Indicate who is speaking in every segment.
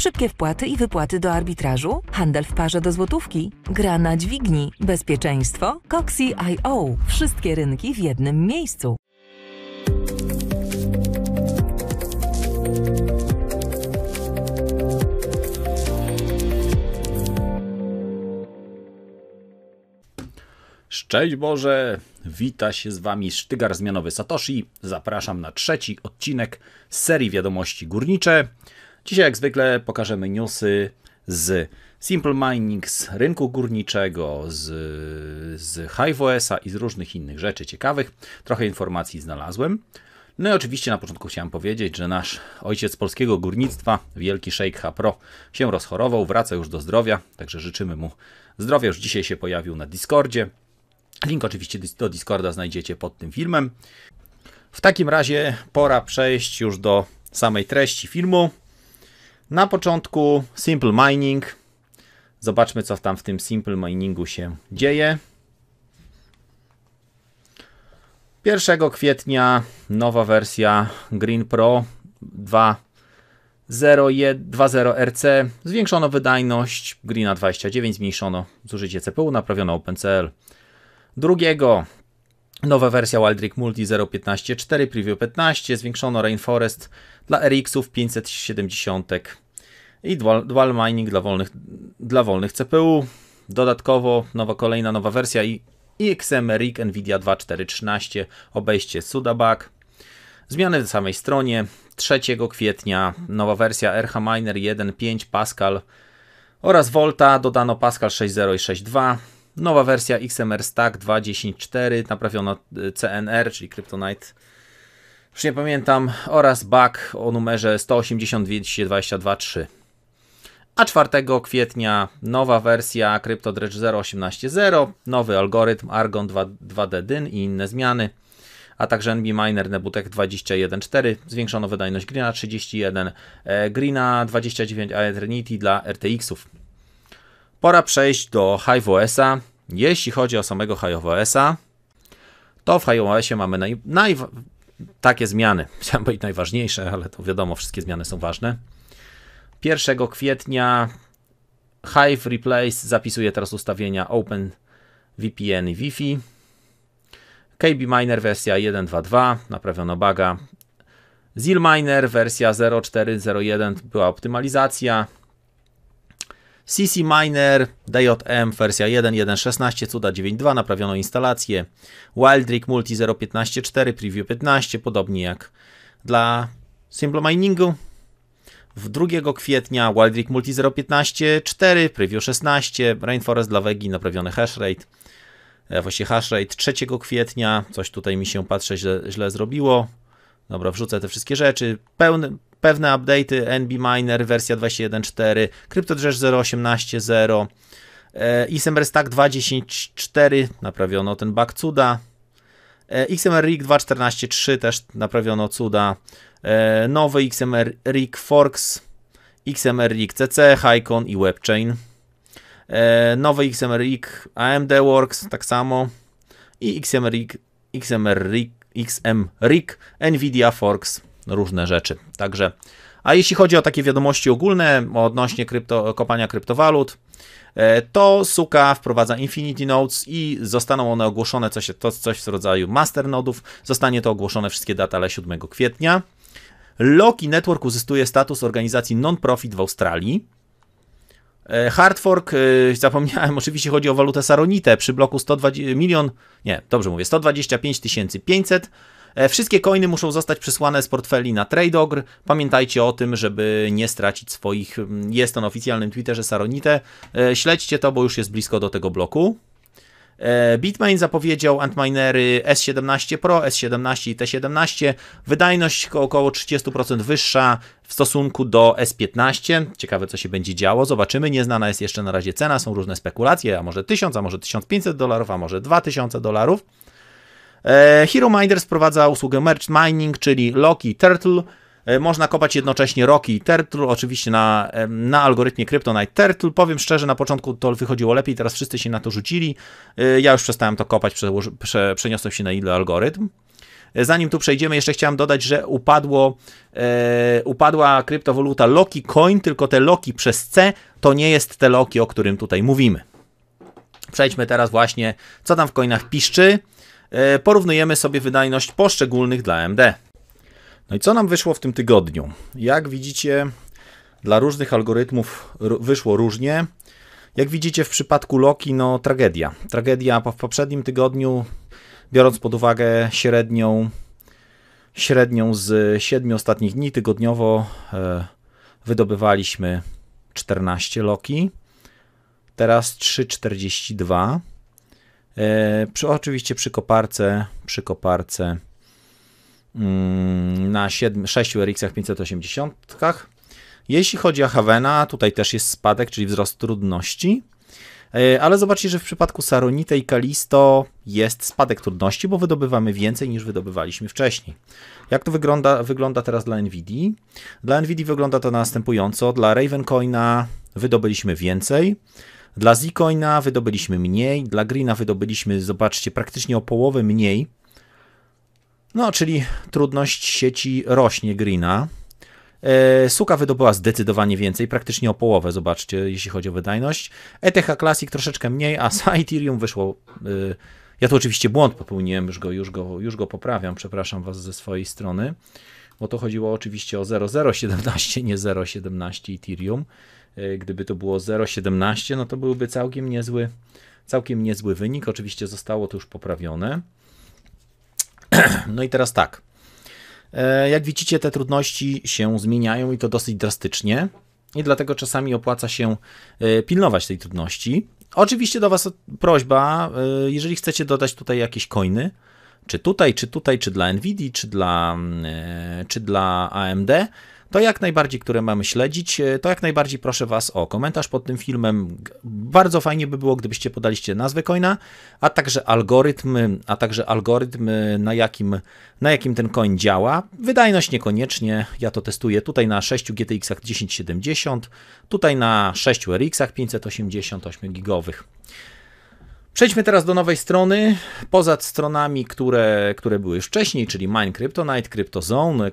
Speaker 1: Szybkie wpłaty i wypłaty do arbitrażu? Handel w parze do złotówki? Gra na dźwigni? Bezpieczeństwo? Coxie.io. Wszystkie rynki w jednym miejscu.
Speaker 2: Szczęść Boże, wita się z Wami Sztygar Zmianowy Satoshi. Zapraszam na trzeci odcinek serii Wiadomości Górnicze. Dzisiaj jak zwykle pokażemy newsy z Simple Mining, z rynku górniczego, z, z HiveOS-a i z różnych innych rzeczy ciekawych. Trochę informacji znalazłem. No i oczywiście na początku chciałem powiedzieć, że nasz ojciec polskiego górnictwa, wielki Sheikh Hapro, się rozchorował, wraca już do zdrowia, także życzymy mu zdrowia. Już dzisiaj się pojawił na Discordzie. Link oczywiście do Discorda znajdziecie pod tym filmem. W takim razie pora przejść już do samej treści filmu. Na początku Simple Mining. Zobaczmy, co tam w tym Simple Miningu się dzieje. 1 kwietnia nowa wersja Green Pro 2.0 RC. Zwiększono wydajność Greena 29, zmniejszono zużycie CPU, naprawiono OpenCL. Drugiego nowa wersja Wildrick Multi 0.15.4 Preview 15, zwiększono Rainforest dla RX-ów 570 i dual, dual mining dla wolnych, dla wolnych CPU. Dodatkowo nowa kolejna nowa wersja i XM RIG Nvidia 2413 obejście Sudabug. Zmiany na samej stronie 3 kwietnia nowa wersja RH Miner 1.5 Pascal oraz Volta dodano Pascal 6.0 i 6.2 Nowa wersja XMR Stack 2.10.4, naprawiono y, CNR, czyli Kryptonite, już nie pamiętam, oraz bug o numerze 180.222.3. A 4 kwietnia nowa wersja CryptoDredge 0.18.0, nowy algorytm Argon 2, 2D DYN i inne zmiany, a także NB Miner Nebutek 21.4, zwiększono wydajność Greena 31, e, Greena 29, a Eternity dla RTX-ów. Pora przejść do HiveOS-a. Jeśli chodzi o samego HiveOS-a, to w HiveOSie mamy naj, naj, takie zmiany. Chciałem powiedzieć najważniejsze, ale to wiadomo, wszystkie zmiany są ważne. 1 kwietnia Hive Replace zapisuje teraz ustawienia Open VPN i Wi-Fi. KB Miner wersja 1.2.2 naprawiono baga. Zil Miner wersja 0.4.0.1 była optymalizacja. CC Miner DJM wersja 1.1.16 Cuda 9.2 naprawiono instalację. Wildrick Multi 0.15.4 Preview 15 podobnie jak dla Simple Miningu. W 2 kwietnia Wildrick Multi 0.15.4 Preview 16 Rainforest dla Wegi naprawiony hashrate. E, właściwie hashrate 3 kwietnia, coś tutaj mi się patrzę źle, źle zrobiło. Dobra, wrzucę te wszystkie rzeczy. Pełny, pewne update'y NB Miner wersja 21.4, CryptoDress 0.18.0, XMR Stack 2.10.4 naprawiono ten bug cuda, e, XMR Rig 2.14.3 też naprawiono cuda, e, nowy XMR Rig Forks, XMR Rig CC, Hycon i WebChain, e, nowy XMR Rig AMD Works tak samo. I XMR Rig, XMR Rig, XM Rig Nvidia Forks różne rzeczy. Także, a jeśli chodzi o takie wiadomości ogólne odnośnie krypto, kopania kryptowalut, e, to Suka wprowadza Infinity Nodes i zostaną one ogłoszone, coś, to coś w rodzaju masternodów. Zostanie to ogłoszone wszystkie data, ale 7 kwietnia. Loki Network uzyskuje status organizacji non-profit w Australii. E, Hardfork, e, zapomniałem, oczywiście chodzi o walutę Saronite przy bloku 120 milion, nie, dobrze mówię, 125 500 E, wszystkie coiny muszą zostać przysłane z portfeli na Tradeogr. Pamiętajcie o tym, żeby nie stracić swoich. Mm, jest to na oficjalnym Twitterze Saronite. E, śledźcie to, bo już jest blisko do tego bloku. E, Bitmain zapowiedział Antminery S17 Pro, S17 i T17. Wydajność około 30% wyższa w stosunku do S15. Ciekawe, co się będzie działo. Zobaczymy. Nieznana jest jeszcze na razie cena. Są różne spekulacje, a może 1000, a może 1500 dolarów, a może 2000 dolarów. E, Hero Miner sprowadza usługę Merge Mining, czyli Loki Turtle. E, można kopać jednocześnie Rocky i Turtle, oczywiście na, na algorytmie Kryptonite Turtle. Powiem szczerze, na początku to wychodziło lepiej, teraz wszyscy się na to rzucili. E, ja już przestałem to kopać, prze, prze, przeniosłem się na inny algorytm. zanim tu przejdziemy, jeszcze chciałem dodać, że upadło, e, upadła kryptowaluta Loki Coin, tylko te Loki przez C to nie jest te Loki, o którym tutaj mówimy. Przejdźmy teraz właśnie, co tam w coinach piszczy. E, porównujemy sobie wydajność poszczególnych dla AMD. No i co nam wyszło w tym tygodniu? Jak widzicie, dla różnych algorytmów wyszło różnie. Jak widzicie w przypadku Loki, no tragedia. Tragedia w poprzednim tygodniu, biorąc pod uwagę średnią, średnią z 7 ostatnich dni tygodniowo e, wydobywaliśmy 14 Loki. Teraz 3,42. E, przy, oczywiście przy koparce, przy koparce mm, na 7, 6 RX 580. Jeśli chodzi o Havena, tutaj też jest spadek, czyli wzrost trudności. E, ale zobaczcie, że w przypadku Saronite i Kalisto jest spadek trudności, bo wydobywamy więcej niż wydobywaliśmy wcześniej. Jak to wygląda, wygląda teraz dla NVIDII? Dla NVIDII wygląda to następująco. Dla Ravencoina wydobyliśmy więcej, dla Zcoina wydobyliśmy mniej, dla Greena wydobyliśmy, zobaczcie, praktycznie o połowę mniej. No, czyli trudność sieci rośnie Greena. E, Suka wydobyła zdecydowanie więcej, praktycznie o połowę, zobaczcie, jeśli chodzi o wydajność. ETH Classic troszeczkę mniej, a z Ethereum wyszło... E, ja tu oczywiście błąd popełniłem, już go, już, go, już go poprawiam, przepraszam Was ze swojej strony, bo to chodziło oczywiście o 0,017, nie 0,17 Ethereum. E, gdyby to było 0,17, no to byłby całkiem niezły, całkiem niezły wynik. Oczywiście zostało to już poprawione. No i teraz tak. E, jak widzicie, te trudności się zmieniają i to dosyć drastycznie. I dlatego czasami opłaca się e, pilnować tej trudności. Oczywiście do Was prośba, jeżeli chcecie dodać tutaj jakieś coiny, czy tutaj, czy tutaj, czy dla Nvidia, czy dla, czy dla AMD, to jak najbardziej, które mamy śledzić, e, to jak najbardziej proszę Was o komentarz pod tym filmem. Bardzo fajnie by było, gdybyście podaliście nazwę coina, a także algorytm, a także algorytm, na jakim, na jakim ten coin działa. Wydajność niekoniecznie, ja to testuję tutaj na 6 GTX 1070, tutaj na 6 RX 588 gigowych. Przejdźmy teraz do nowej strony. Poza stronami, które, które były już wcześniej, czyli Mine Kryptonite, CryptoZone,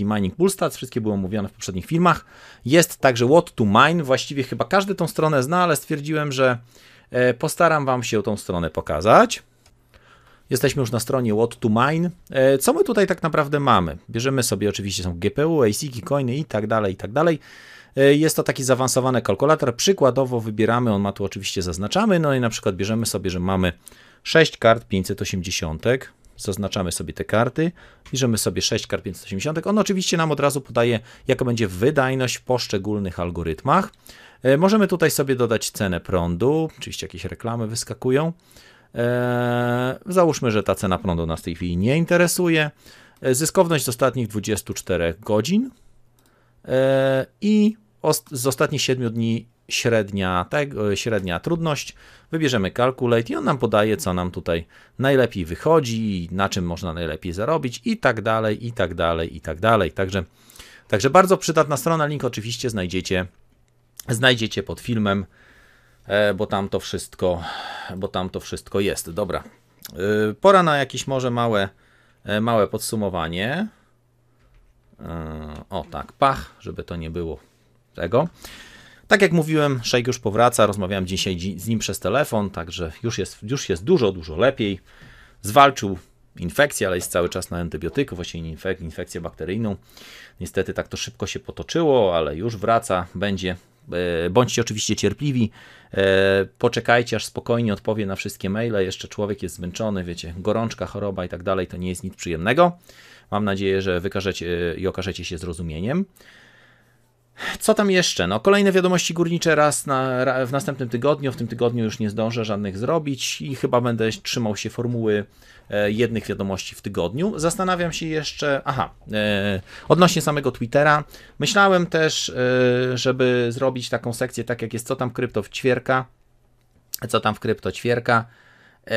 Speaker 2: i Mining Bullstats, wszystkie były omówione w poprzednich filmach. Jest także What to Mine. Właściwie chyba każdy tą stronę zna, ale stwierdziłem, że e, postaram Wam się tą stronę pokazać. Jesteśmy już na stronie What to Mine. E, co my tutaj tak naprawdę mamy? Bierzemy sobie oczywiście są GPU, ASIC, coiny i tak dalej, i tak dalej. E, jest to taki zaawansowany kalkulator. Przykładowo wybieramy, on ma tu oczywiście zaznaczamy, no i na przykład bierzemy sobie, że mamy 6 kart 580. Zaznaczamy sobie te karty, bierzemy sobie 6 kart 580. On oczywiście nam od razu podaje, jaka będzie wydajność w poszczególnych algorytmach. E, możemy tutaj sobie dodać cenę prądu, oczywiście jakieś reklamy wyskakują. Eee, załóżmy, że ta cena prądu nas w tej chwili nie interesuje. E, zyskowność z ostatnich 24 godzin eee, i z ostatnich 7 dni średnia, tak, średnia trudność, wybierzemy Calculate i on nam podaje, co nam tutaj najlepiej wychodzi, na czym można najlepiej zarobić i tak dalej, i tak dalej, i tak dalej. Także, także bardzo przydatna strona, link oczywiście znajdziecie, znajdziecie pod filmem, bo tam to wszystko, bo tam to wszystko jest. Dobra, e, pora na jakieś może małe, małe podsumowanie. O tak, pach, żeby to nie było tego. Tak jak mówiłem, Szejk już powraca, rozmawiałem dzisiaj z nim przez telefon, także już jest, już jest dużo, dużo lepiej. Zwalczył infekcję, ale jest cały czas na antybiotyku, właściwie infek infekcję bakteryjną. Niestety tak to szybko się potoczyło, ale już wraca, będzie. E, bądźcie oczywiście cierpliwi, e, poczekajcie aż spokojnie odpowie na wszystkie maile. Jeszcze człowiek jest zmęczony, wiecie, gorączka, choroba i tak dalej, to nie jest nic przyjemnego. Mam nadzieję, że wykażecie i okażecie się zrozumieniem. Co tam jeszcze? No, kolejne wiadomości górnicze raz na, w następnym tygodniu. W tym tygodniu już nie zdążę żadnych zrobić i chyba będę trzymał się formuły e, jednych wiadomości w tygodniu. Zastanawiam się jeszcze, aha, e, odnośnie samego Twittera. Myślałem też, e, żeby zrobić taką sekcję, tak jak jest co tam krypto w ćwierka, co tam w krypto ćwierka. E,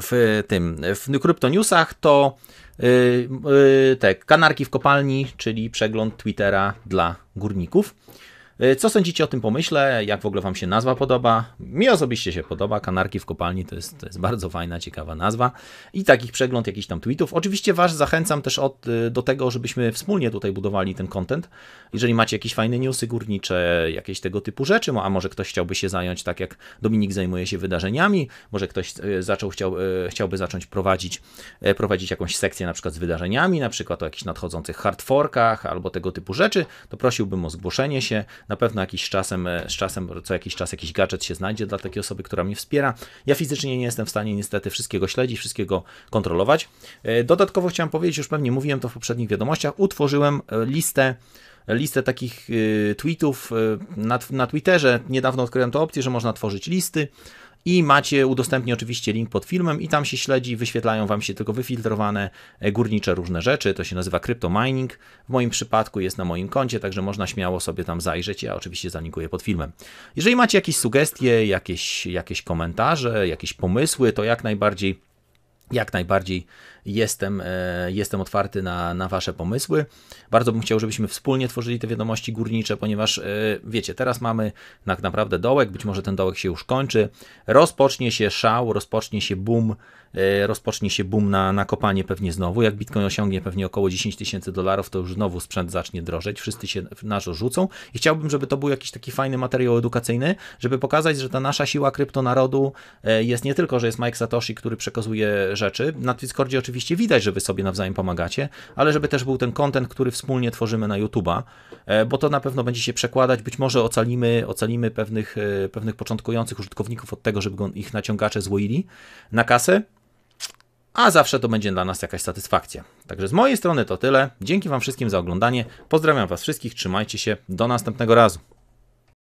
Speaker 2: w tym, w kryptonewsach to Y, y, te kanarki w kopalni, czyli przegląd Twittera dla górników. E, co sądzicie o tym pomyśle? Jak w ogóle Wam się nazwa podoba? Mi osobiście się podoba. Kanarki w kopalni to jest, to jest bardzo fajna, ciekawa nazwa. I takich przegląd jakichś tam tweetów. Oczywiście Was zachęcam też od, e, do tego, żebyśmy wspólnie tutaj budowali ten content. Jeżeli macie jakieś fajne newsy górnicze, jakieś tego typu rzeczy, a może ktoś chciałby się zająć tak jak Dominik zajmuje się wydarzeniami, może ktoś zaczął, chciał, chciałby zacząć prowadzić, prowadzić jakąś sekcję na przykład z wydarzeniami, na przykład o jakichś nadchodzących hardforkach albo tego typu rzeczy, to prosiłbym o zgłoszenie się. Na pewno jakiś czasem, e, z czasem, co jakiś czas jakiś gadżet się znajdzie dla takiej osoby, która mnie wspiera. Ja fizycznie nie jestem w stanie niestety wszystkiego śledzić, wszystkiego kontrolować. E, dodatkowo chciałem powiedzieć, już pewnie mówiłem to w poprzednich wiadomościach, utworzyłem e, listę listę takich tweetów na, na Twitterze. Niedawno odkryłem tę opcję, że można tworzyć listy i macie, udostępnię oczywiście link pod filmem i tam się śledzi, wyświetlają Wam się tylko wyfiltrowane e, górnicze różne rzeczy, to się nazywa crypto mining, w moim przypadku jest na moim koncie, także można śmiało sobie tam zajrzeć, ja oczywiście zalinkuję pod filmem. Jeżeli macie jakieś sugestie, jakieś, jakieś komentarze, jakieś pomysły, to jak najbardziej jak najbardziej jestem, e, jestem otwarty na, na Wasze pomysły. Bardzo bym chciał, żebyśmy wspólnie tworzyli te wiadomości górnicze, ponieważ e, wiecie, teraz mamy tak naprawdę dołek, być może ten dołek się już kończy, rozpocznie się szał, rozpocznie się boom E, rozpocznie się boom na, na kopanie pewnie znowu. Jak Bitcoin osiągnie pewnie około 10 tysięcy dolarów, to już znowu sprzęt zacznie drożeć, wszyscy się na to rzucą i chciałbym, żeby to był jakiś taki fajny materiał edukacyjny, żeby pokazać, że ta nasza siła kryptonarodu jest nie tylko, że jest Mike Satoshi, który przekazuje rzeczy, na Discordzie oczywiście widać, że wy sobie nawzajem pomagacie, ale żeby też był ten content, który wspólnie tworzymy na YouTube'a, e, bo to na pewno będzie się przekładać, być może ocalimy, ocalimy pewnych, pewnych początkujących użytkowników od tego, żeby ich naciągacze złoili na kasę, a zawsze to będzie dla nas jakaś satysfakcja. Także z mojej strony to tyle. Dzięki Wam wszystkim za oglądanie. Pozdrawiam Was wszystkich, trzymajcie się, do następnego razu.